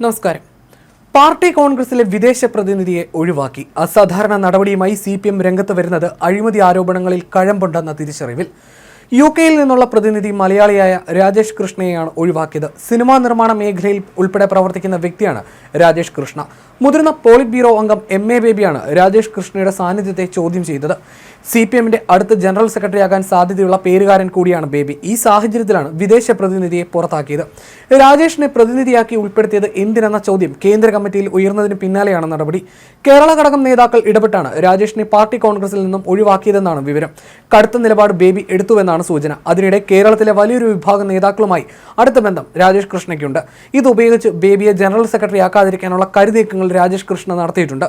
നമസ്കാരം. പാർട്ടി കോൺഗ്രസിലെ വിദേശ പ്രതിനിധിയെ ഒഴിവാക്കി. അസാധാരണ നടപടിയുമായി സി പി എം രംഗത്ത് വരുന്നത് അഴിമതി ആരോപണങ്ങളിൽ കഴമ്പുണ്ടെന്ന തിരിച്ചറിവിൽ യു കെയിൽ നിന്നുള്ള പ്രതിനിധി മലയാളിയായ രാജേഷ് കൃഷ്ണയെയാണ് ഒഴിവാക്കിയത്. സിനിമാ നിർമ്മാണ മേഖലയിൽ ഉൾപ്പെടെ പ്രവർത്തിക്കുന്ന വ്യക്തിയാണ് രാജേഷ് കൃഷ്ണ. മുതിർന്ന പോളിറ്റ് ബ്യൂറോ അംഗം എം എ ബേബിയാണ് രാജേഷ് കൃഷ്ണയുടെ സാന്നിധ്യത്തെ ചോദ്യം ചെയ്തത്. സി പി എമ്മിന്റെ അടുത്ത ജനറൽ സെക്രട്ടറി ആകാൻ സാധ്യതയുള്ള പേരുകാരൻ കൂടിയാണ് ബേബി. ഈ സാഹചര്യത്തിലാണ് വിദേശ പ്രതിനിധിയെ പുറത്താക്കിയത്. രാജേഷിനെ പ്രതിനിധിയാക്കി ഉൾപ്പെടുത്തിയത് എന്തിനെന്ന ചോദ്യം കേന്ദ്ര കമ്മിറ്റിയിൽ ഉയർന്നതിന് പിന്നാലെയാണ് നടപടി. കേരള ഘടകം നേതാക്കൾ ഇടപെട്ടാണ് രാജേഷിനെ പാർട്ടി കോൺഗ്രസിൽ നിന്നും ഒഴിവാക്കിയതെന്നാണ് വിവരം. കടുത്ത നിലപാട് ബേബി എടുത്തുവെന്നാണ് സൂചന. അതിനിടെ കേരളത്തിലെ വലിയൊരു വിഭാഗം നേതാക്കളുമായി അടുത്ത ബന്ധം രാജേഷ് കൃഷ്ണയ്ക്കുണ്ട്. ഇതുപയോഗിച്ച് ബേബിയെ ജനറൽ സെക്രട്ടറി ആക്കാതിരിക്കാനുള്ള രാജേഷ് കൃഷ്ണ നടത്തിയിട്ടുണ്ട്.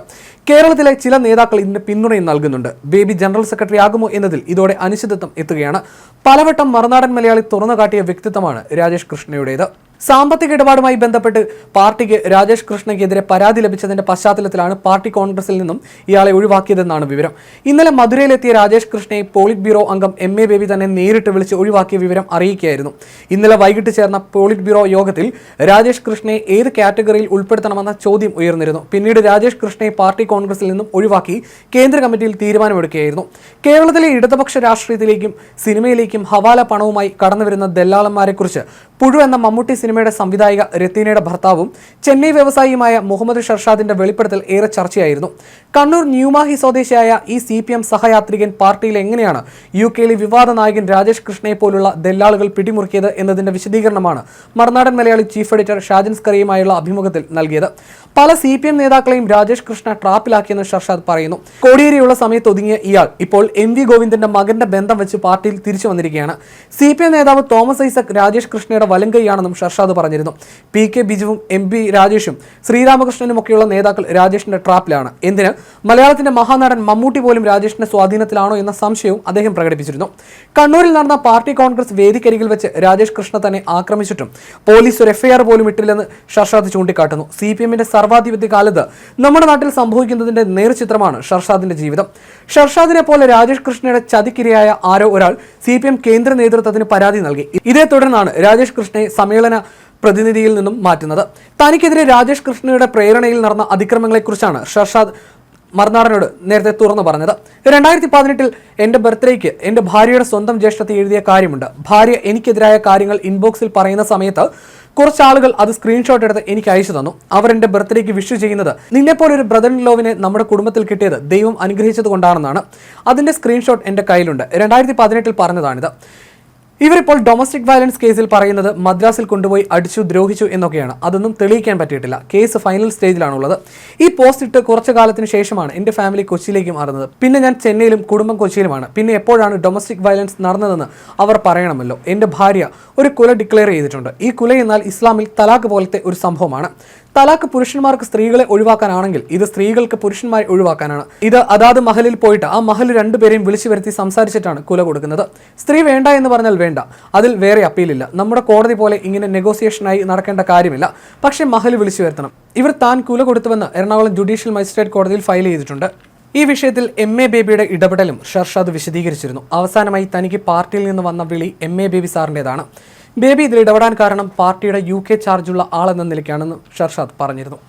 കേരളത്തിലെ ചില നേതാക്കൾ ഇതിന് പിന്തുണയും നൽകുന്നുണ്ട്. ബേബി ജനറൽ സെക്രട്ടറി ആകുമോ എന്നതിൽ ഇതോടെ അനിശ്ചിതത്വം എത്തുകയാണ്. പലവട്ടം മറുനാടൻ മലയാളി തുറന്നു കാട്ടിയ വ്യക്തിത്വമാണ് രാജേഷ് കൃഷ്ണയുടേത്. സാമ്പത്തിക ഇടപാടുമായി ബന്ധപ്പെട്ട് പാർട്ടിക്ക് രാജേഷ് കൃഷ്ണയ്ക്കെതിരെ പരാതി ലഭിച്ചതിന്റെ പശ്ചാത്തലത്തിലാണ് പാർട്ടി കോൺഗ്രസിൽ നിന്നും ഇയാളെ ഒഴിവാക്കിയതെന്നാണ് വിവരം. ഇന്നലെ മധുരയിലെത്തിയ രാജേഷ് കൃഷ്ണയെ പോളിറ്റ് ബ്യൂറോ അംഗം എം എ ബേബി തന്നെ നേരിട്ട് വിളിച്ച് ഒഴിവാക്കിയ വിവരം അറിയിക്കുകയായിരുന്നു. ഇന്നലെ വൈകിട്ട് ചേർന്ന പോളിറ്റ് ബ്യൂറോ യോഗത്തിൽ രാജേഷ് കൃഷ്ണയെ ഏത് കാറ്റഗറിയിൽ ഉൾപ്പെടുത്തണമെന്ന ചോദ്യം ഉയർന്നിരുന്നു. പിന്നീട് രാജേഷ് കൃഷ്ണയെ പാർട്ടി കോൺഗ്രസിൽ നിന്നും ഒഴിവാക്കി കേന്ദ്ര കമ്മിറ്റിയിൽ തീരുമാനമെടുക്കുകയായിരുന്നു. കേരളത്തിലെ ഇടതുപക്ഷ രാഷ്ട്രീയത്തിലേക്കും സിനിമയിലേക്കും ഹവാല പണവുമായി കടന്നുവരുന്ന ദല്ലാളന്മാരെക്കുറിച്ച് പുഴു എന്ന മമ്മൂട്ടി സിനിമയുടെ സംവിധായിക രത്തീനയുടെ ഭർത്താവും ചെന്നൈ വ്യവസായിയുമായ മുഹമ്മദ് ഷർഷാദിന്റെ വെളിപ്പെടുത്തൽ ഏറെ ചർച്ചയായിരുന്നു. കണ്ണൂർ ന്യൂമാഹി സ്വദേശിയായ ഈ സി പി എം സഹയാത്രികൻ പാർട്ടിയിൽ എങ്ങനെയാണ് യു കെയിലെ വിവാദ നായകൻ രാജേഷ് കൃഷ്ണയെ പോലുള്ള ദല്ലാളുകൾ പിടിമുറുക്കിയത് എന്നതിന്റെ വിശദീകരണമാണ് മറുനാടൻ മലയാളി ചീഫ് എഡിറ്റർ ഷാജൻ സ്കറിയുമായുള്ള അഭിമുഖത്തിൽ നൽകിയത്. പല സി പി എം നേതാക്കളെയും രാജേഷ് കൃഷ്ണ ട്രാപ്പിലാക്കിയെന്ന് ഷർഷാദ് പറയുന്നു. കോടിയേരിയുള്ള സമയത്ത് ഒതുങ്ങിയ ഇയാൾ ഇപ്പോൾ എം വി ഗോവിന്ദന്റെ മകന്റെ ബന്ധം വെച്ച് പാർട്ടിയിൽ തിരിച്ചു വന്നിരിക്കുകയാണ്. സി പി എം നേതാവ് തോമസ് ഐസക് രാജേഷ് കൃഷ്ണയുടെ വലങ്കൈയാണെന്നും ഷർഷാദ് പറഞ്ഞിരുന്നു. പി കെ ബിജുവും എം പി രാജേഷും ശ്രീരാമകൃഷ്ണനും ഒക്കെയുള്ള നേതാക്കൾ രാജേഷിന്റെ ട്രാപ്പിലാണ്. എന്തിന്? മലയാളത്തിന്റെ മഹാനടൻ മമ്മൂട്ടി പോലും രാജേഷിന്റെ സ്വാധീനത്തിലാണോ എന്ന സംശയവും അദ്ദേഹം പ്രകടിപ്പിച്ചിരുന്നു. കണ്ണൂരിൽ നടന്ന പാർട്ടി കോൺഗ്രസ് വേദിക്കരികിൽ വെച്ച് രാജേഷ് കൃഷ്ണ തന്നെ ആക്രമിച്ചിട്ടും പോലീസ് ഒരു എഫ്ഐആർ പോലും ഇട്ടില്ലെന്ന് ഷർഷാദ് ചൂണ്ടിക്കാട്ടുന്നു. സി പി എമ്മിന്റെ സർവാധിപത്യ കാലത്ത് നമ്മുടെ നാട്ടിൽ സംഭവിക്കുന്നതിന്റെ നേർചിത്രമാണ് ഷർഷാദിന്റെ ജീവിതം. ഷർഷാദിനെ പോലെ രാജേഷ് കൃഷ്ണയുടെ ചതിക്കിരയായ ആരോ ഒരാൾ സി പി എം കേന്ദ്ര നേതൃത്വത്തിന് പരാതി നൽകി. ഇതേ തുടർന്നാണ് രാജേഷ് കൃഷ്ണയെ സമ്മേളന പ്രതിനിധിയിൽ നിന്നും മാറ്റുന്നത്. തനിക്കെതിരെ രാജേഷ് കൃഷ്ണയുടെ പ്രേരണയിൽ നടന്ന അതിക്രമങ്ങളെക്കുറിച്ചാണ് ഷർഷാദ് മറുനാടനോട് നേരത്തെ തുറന്നു പറഞ്ഞത്. രണ്ടായിരത്തി പതിനെട്ടിൽ എന്റെ ബർത്ത്ഡേക്ക് എന്റെ ഭാര്യയുടെ സ്വന്തം ജ്യേഷ്ഠത്തെ എഴുതിയ കാര്യമുണ്ട്. ഭാര്യ എനിക്കെതിരായ കാര്യങ്ങൾ ഇൻബോക്സിൽ പറയുന്ന സമയത്ത് കുറച്ച് ആളുകൾ അത് സ്ക്രീൻഷോട്ട് എടുത്ത് എനിക്ക് അയച്ചു തന്നു. അവർ എന്റെ ബർത്ത്ഡേക്ക് വിഷ് ചെയ്യുന്നത് നിന്നെപ്പോലെ ഒരു ബ്രദർ ലോവിനെ നമ്മുടെ കുടുംബത്തിൽ കിട്ടിയത് ദൈവം അനുഗ്രഹിച്ചത് കൊണ്ടാണെന്നാണ്. അതിന്റെ സ്ക്രീൻഷോട്ട് എന്റെ കയ്യിലുണ്ട്. രണ്ടായിരത്തി പതിനെട്ടിൽ പറഞ്ഞതാണിത്. ഇവരിപ്പോൾ ഡൊമസ്റ്റിക് വയലൻസ് കേസിൽ പറയുന്നത് മദ്രാസിൽ കൊണ്ടുപോയി അടിച്ചു ദ്രോഹിച്ചു എന്നൊക്കെയാണ്. അതൊന്നും തെളിയിക്കാൻ പറ്റിയിട്ടില്ല. കേസ് ഫൈനൽ സ്റ്റേജിലാണുള്ളത് ഈ പോസ്റ്റ് ഇട്ട് കുറച്ചു കാലത്തിന് ശേഷമാണ് എന്റെ ഫാമിലി കൊച്ചിയിലേക്ക് മാറുന്നത്. പിന്നെ ഞാൻ ചെന്നൈയിലും കുടുംബം കൊച്ചിയിലുമാണ്. പിന്നെ എപ്പോഴാണ് ഡൊമസ്റ്റിക് വയലൻസ് നടന്നതെന്ന് അവർ പറയണമല്ലോ. എന്റെ ഭാര്യ ഒരു കുല ഡിക്ലെയർ ചെയ്തിട്ടുണ്ട്. ഈ കുല എന്നാൽ ഇസ്ലാമിൽ തലാഖ് പോലത്തെ ഒരു സംഭവമാണ്. തലാഖ് പുരുഷന്മാർക്ക് സ്ത്രീകളെ ഒഴിവാക്കാനാണെങ്കിൽ ഇത് സ്ത്രീകൾക്ക് പുരുഷന്മാരെ ഒഴിവാക്കാനാണ്. ഇത് അതാത് മഹലിൽ പോയിട്ട് ആ മഹൽ രണ്ടുപേരെയും വിളിച്ചു വരുത്തി സംസാരിച്ചിട്ടാണ് കുല കൊടുക്കുന്നത്. സ്ത്രീ വേണ്ട എന്ന് പറഞ്ഞാൽ വേണ്ട. അതിൽ വേറെ അപ്പീലില്ല നമ്മുടെ കോടതി പോലെ ഇങ്ങനെ നെഗോസിയേഷനായി നടക്കേണ്ട കാര്യമില്ല. പക്ഷേ മഹൽ വിളിച്ചു വരുത്തണം. ഇവർ താൻ കുല കൊടുത്തുവെന്ന് എറണാകുളം ജുഡീഷ്യൽ മജിസ്ട്രേറ്റ് കോടതിയിൽ ഫയൽ ചെയ്തിട്ടുണ്ട്. ഈ വിഷയത്തിൽ എം എ ബേബിയുടെ ഇടപെടലും ഷർഷാദ് വിശദീകരിച്ചിരുന്നു. അവസാനമായി തനിക്ക് പാർട്ടിയിൽ നിന്ന് വന്ന വിളി എം എ ബേബി സാറിന്റെതാണ് ബേബി ഇതിൽ ഇടപെടാൻ കാരണം പാർട്ടിയുടെ യു കെ ചാർജുള്ള ആളെന്ന നിലയ്ക്കാണെന്ന് ഷർഷാദ് പറഞ്ഞിരുന്നു.